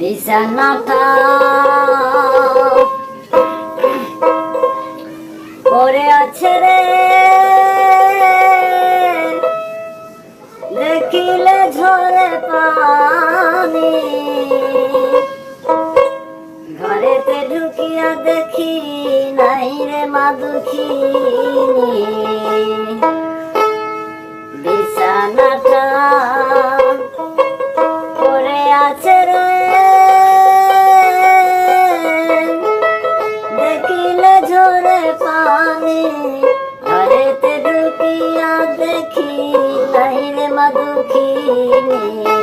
বিছানাটা পরে আছে রে। দেখিলে ঝরে পানি। ঘরেতে ঢুকিয়া দেখি নাই রে মা দুঃখিনী। বিছানাটা পানি আরেতে ঢুকিয়া দেখি নাই রে মা দুঃখিনী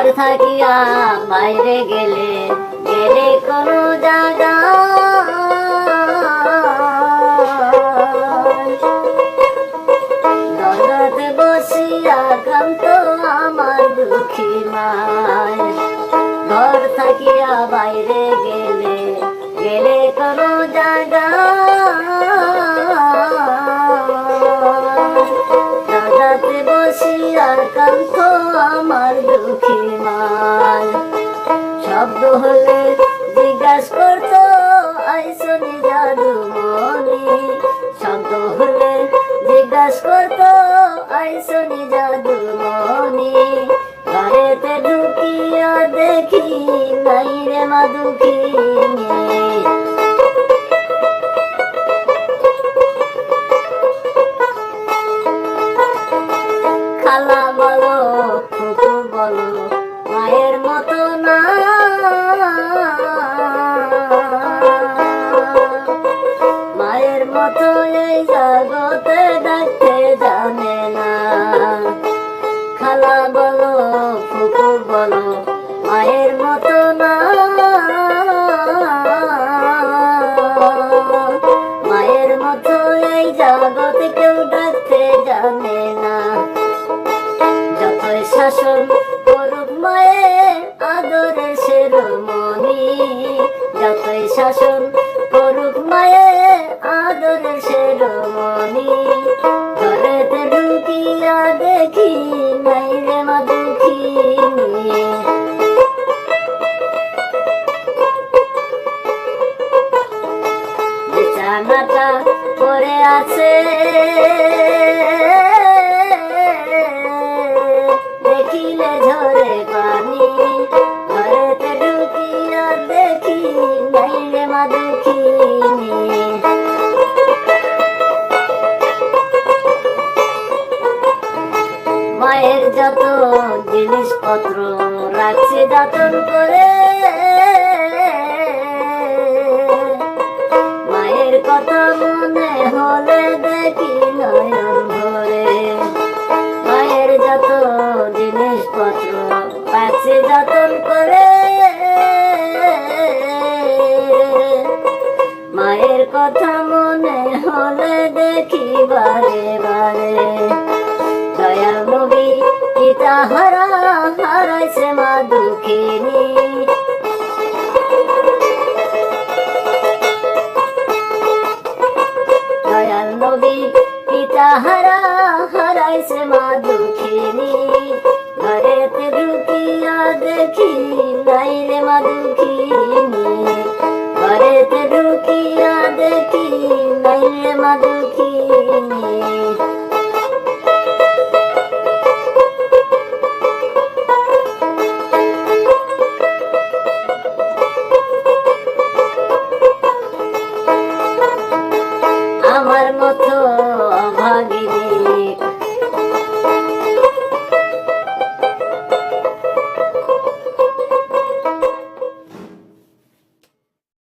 ঘর থাকিয়া বাইরে গেলে গেলে কোনো জায়গা আমার দুঃখী মায়। ঘর থাকিয়া বাইরে গে শব্দ হলে জিজ্ঞাস করতো আইসনি জাদু মনি শব্দ হলে জিজ্ঞাস করতো আইসনি জাদু মনি ঘরেতে ঢুকিয়া দেখি, নাই রে মা দুঃখিনী খালা বলো বলো মতো এই ডাকতে জানে না। খালা বলো ফুকু বলো, মায়ের মতো না। মায়ের মতো এই জগতে কেউ ডাকতে জানে না। যতই শাসন বিছানাটা পরে আছে। দেখিলে ঝরে পানি, ঘরেতে ঢুকিয়া দেখি নাই রে মা দুঃখিনী। মায়ের যত জিনিসপত্র রাখছে, যতন নয়ন ভরে। মায়ের যত জিনিসপত্র রাখছে যতন করে। মায়ের কথা মনে হলে দেখি বারে বারে। দয়াল নবী, পিতা হারা, হারাইছে মা দুঃখিনী। মা দুঃখিনী ঘরেতে ঢুকিয়া দেখি নাইলে মা দুঃখিনী